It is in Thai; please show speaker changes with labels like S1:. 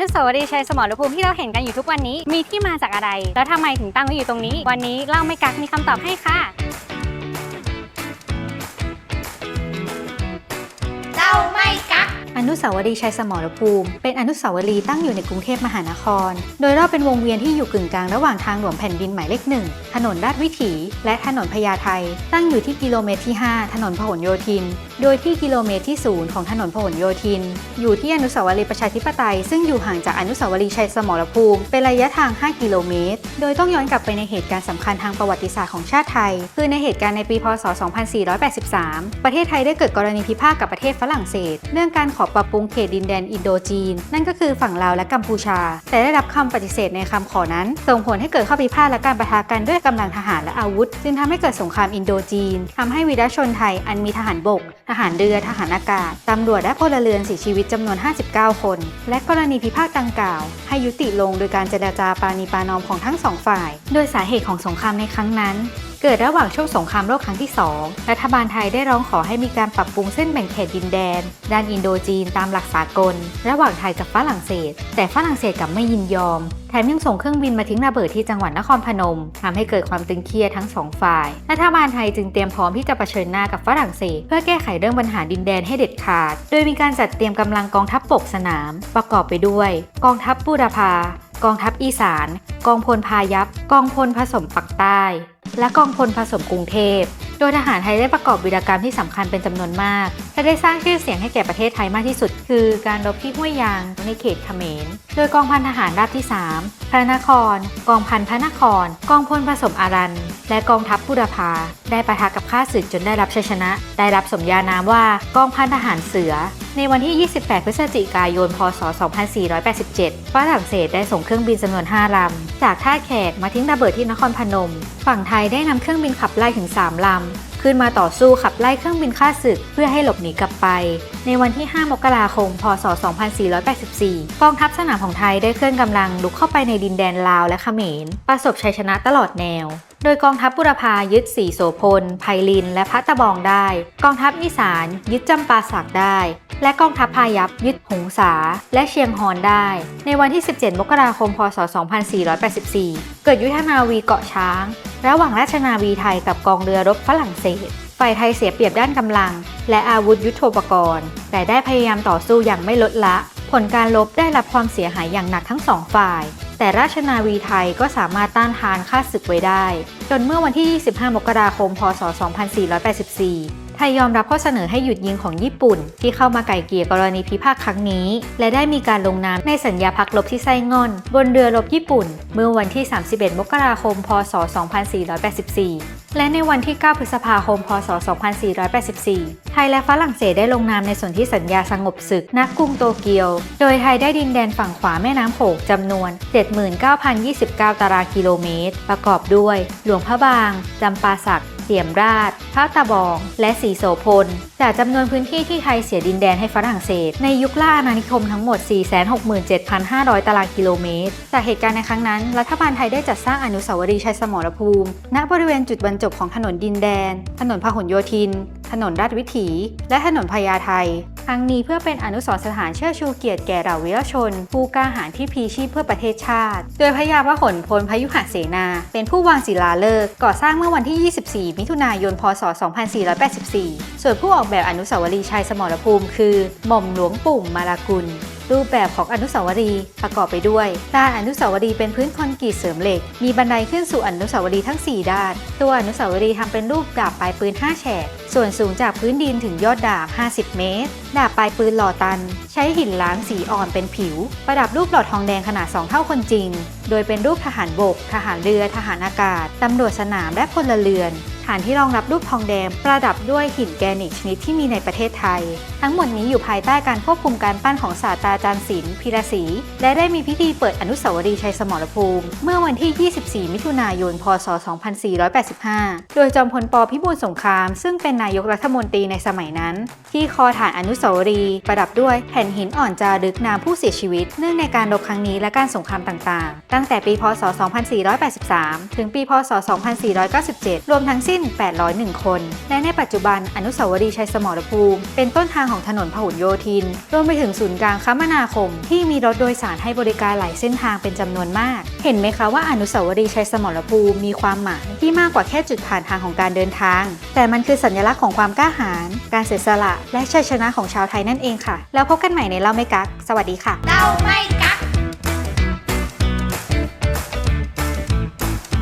S1: นุสาวรีย์ชัยสมรภูมิที่เราเห็นกันอยู่ทุกวันนี้ มีที่มาจากอะไร แล้วทำไมถึงตั้งไว้อยู่ตรงนี้ วันนี้เล่าไม่กักมีคำตอบให้ค่ะ
S2: นุสาวรีย์ชัยสมรภูมิ เป็นอนุสาวรีย์ตั้งอยู่ในกรุงเทพมหานคร โดยรอบเป็นวงเวียนที่อยู่กึ่งกลางระหว่างทางหลวงแผ่นดินหมายเลขหนึ่งถนนราชวิถี และถนนพญาไทตั้งอยู่ที่กิโลเมตรที่ 5 ถนนพหลโยธิน โดยที่กิโลเมตรที่0ของถนนพหลโยธิน อยู่ที่อนุสาวรีย์ประชาธิปไตย ซึ่งอยู่ห่างจากอนุสาวรีย์ชัยสมรภูมิ เป็นระยะทาง 5 กิโลเมตร โดยต้องย้อนกลับไปในเหตุการณ์สำคัญทางประวัติศาสตร์ของชาติไทย คือในเหตุการณ์ในปี พศ 2483 ประเทศไทยได้เกิดกรณีพิพาทกับประเทศฝรั่งเศส เรื่องการขอปรับปรุงเขตดินแดนอินโดจีน นั่นก็คือฝั่งลาวและกัมพูชา แต่ได้รับคำปฏิเสธในคำขอนั้น ส่งผลให้เกิดข้อพิพาทและการปะทะกันด้วยกำลังทหารและอาวุธ จึงทำให้เกิดสงครามอินโดจีนทำให้วีรชนไทยอันมีทหารบก ทหารเรือทหารอากาศตำรวจและพลเรือนเสียชีวิตจำนวน 59 คน และกรณีพิพาทดังกล่าว ให้ยุติลงโดยการเจรจาปาณีปานอมของทั้งสองฝ่าย โดยสาเหตุของสงครามในครั้งนั้น เกิดระหว่างช่วงสงครามโลกครั้งที่ 2 รัฐบาลไทยได้ร้องขอให้มีการปรับปรุงเส้นแบ่งเขตดินแดนด้านอินโดจีนตามหลักสากล ระหว่างไทยกับฝรั่งเศส แต่ฝรั่งเศสกลับไม่ยินยอม แถมยังส่งเครื่องบินมาทิ้งระเบิดที่จังหวัดนครพนมทำให้เกิดความตึงเครียดทั้งสองฝ่าย รัฐบาลไทยจึงเตรียมพร้อมที่จะเผชิญหน้ากับฝรั่งเศส เพื่อแก้ไขเรื่องปัญหาดินแดนให้เด็ดขาด โดยมีการจัดเตรียมกำลังกองทัพปกสนาม ประกอบไปด้วย กองทัพบูรพากองทัพอีสาน กองพลพายัพ กองพลผสมปักใต้ และกองพลผสมกรุงเทพ โดยทหารไทยได้ประกอบวีรกรรมที่สำคัญเป็นจำนวนมาก และได้สร้างชื่อเสียงให้แก่ประเทศไทยมากที่สุด คือการรบที่ห้วยยางในเขตเขมร โดยกองพันทหารราบที่ 3 พระนคร กองพันพระนคร กองพลผสมอารัน และกองทัพบุรพา ได้ประทะกับข้าศึกจนได้รับชัยชนะ ได้รับสมญานามว่ากองพันทหารเสือ ในวันที่ 28 พฤศจิกายน พศ 2487 ฝรั่งเศสได้ส่งเครื่องบินจำนวน 5 ลำ จากท่าแขกมาทิ้งระเบิดที่นครพนม ฝั่งไทยได้นำเครื่องบินขับไล่ถึง 3 ลำ ขึ้นมาต่อสู้ขับไล่เครื่องบินข้าศึกเพื่อให้หลบหนีกลับไป ในวันที่ 5 มกราคม พศ 2484 กองทัพสนามของไทยได้เคลื่อนกำลังลุกเข้าไปในดินแดนลาวและเขมร ประสบชัยชนะตลอดแนวโดยกองทัพบุรพายึดสีโสพล ไพลิน และพัตะบองได้ กองทัพอีสานยึดจำปาสักได้ และกองทัพพายัพยึดหงสา และเชียงฮอนได้ ในวันที่ 17 มกราคม พศ 2484 เกิดยุทธนาวีเกาะช้าง ระหว่างราชนาวีไทยกับกองเรือรบฝรั่งเศส ฝ่ายไทยเสียเปรียบด้านกำลัง และอาวุธยุโทโธปกรณ์ แต่ได้พยายามต่อสู้อย่างไม่ลดละ ผลการลบได้รับความเสียหายอย่างหนักทั้งสองฝ่ายแต่ราชนาวีไทยก็สามารถต้านทานค่าศึกไว้ได้ จนเมื่อวันที่ 25 มกราคม พศ 2484 ไทยยอมรับข้อเสนอให้หยุดยิงของญี่ปุ่น ที่เข้ามาไก่เกี่ยกรณีพิพาทครั้งนี้ และได้มีการลงนามในสัญญาพักรบที่ไส้ง่อน บนเรือรบญี่ปุ่น เมื่อวันที่ 31 มกราคม พศ 2484และในวันที่ 9 พฤษภาคม พศ 2484 ไทยและฝรั่งเศสได้ลงนามในส่วนธิสัญญาสงบศึกณกรุงโตเกียว โดยไทยได้ดินแดนฝั่งขวาแม่น้ำโขงจำนวน 79,029 ตารางกิโลเมตร ประกอบด้วย หลวงพระบาง จำปาสัก เสียมราชพระตะบอง และสีโสพล จากจำนวนพื้นที่ที่ไทยเสียดินแดนให้ฝรั่งเศส ในยุคล่าอาณานิคมทั้งหมด 467,500 ตารางกิโลเมตร จากเหตุการณ์ในครั้งนั้น รัฐบาลไทยได้จัดสร้างอนุสาวรีย์ชัยสมรภูมิ ณ บริเวณจุดบรรจบของถนนดินแดน ถนนพหลโยธิน ถนนราชวิถี และถนนพญาไท รั้งนี้เพื่อเป็นอนุสรณ์สถานเชิดชูเกียรติแก่เหล่าวีรชน ผู้กล้าหาญที่พีชีพเพื่อประเทศชาติ โดยพระยาพหลพลพยุหเสนา เป็นผู้วางศิลาฤกษ์ก่อสร้างเมื่อวันที่ 24 มิถุนายน พศ 2484 ส่วนผู้ออกแบบอนุสาวรีย์ชัยสมรภูมิคือ หม่อมหลวงปุ่มมาลากุล รูปแบบของอนุสาวรีย์ประกอบไปด้วยด้านอนุสาวรีย์เป็นพื้นคอนกรีตเสริมเหล็ก มีบันไดขึ้นสู่อนุสาวรีย์ทั้ง 4 ด้าน ตัวอนุสาวรีย์ทำเป็นรูปดาบปลายปืน 5 แฉก ส่วนสูงจากพื้นดินถึงยอดดาบ 50 เมตร ดาบปลายปืนหล่อตัน ใช้หินล้างสีอ่อนเป็นผิว ประดับรูปหลอดทองแดงขนาด 2 เท่าคนจริง โดยเป็นรูปทหารบก ทหารเรือ ทหารอากาศ ตำรวจสนาม และพลเรือน ฐานที่รองรับรูปทองแดงประดับด้วยหินแกรนิตชนิดที่มีในประเทศไทย ทั้งหมดนี้อยู่ภายใต้การควบคุมการปั้นของศาสตราจารย์ศิลป์พิรศรีและได้มีพิธีเปิดอนุสาวรีย์ชัยสมรภูมิ เมื่อวันที่ 24 มิถุนายน พศ 2485 โดยจอมพลปพิบูลสงคราม ซึ่งเป็นนายกรัฐมนตรีในสมัยนั้น ที่คอฐานอนุสาวรีย์ประดับด้วยแผ่นหินอ่อนจารึกนามผู้เสียชีวิต เนื่องในการรบครั้งนี้และการสงครามต่างๆ ตั้งแต่ปี พศ 2483 ถึงปี พศ 2497 รวมทั้งสิ้นน 801 คน และในปัจจุบันอนุสาวรีย์ชัยสมรภูมิ เป็นต้นทางของถนนพหลโยธิน รวมไปถึงศูนย์กลางคมนาคม ที่มีรถโดยสารให้บริการหลายเส้นทางเป็นจำนวนมาก เห็นไหมคะว่าอนุสาวรีย์ชัยสมรภูมิมีความหมายที่มากกว่าแค่จุดผ่านทางของการเดินทาง แต่มันคือสัญลักษณ์ของความกล้าหาญการเสียสละและชัยชนะของชาวไทยนั่นเองค่ะ แล้วพบกันใหม่ในเล่าไม่กัก สวัสดีค่ะ
S3: เราไม่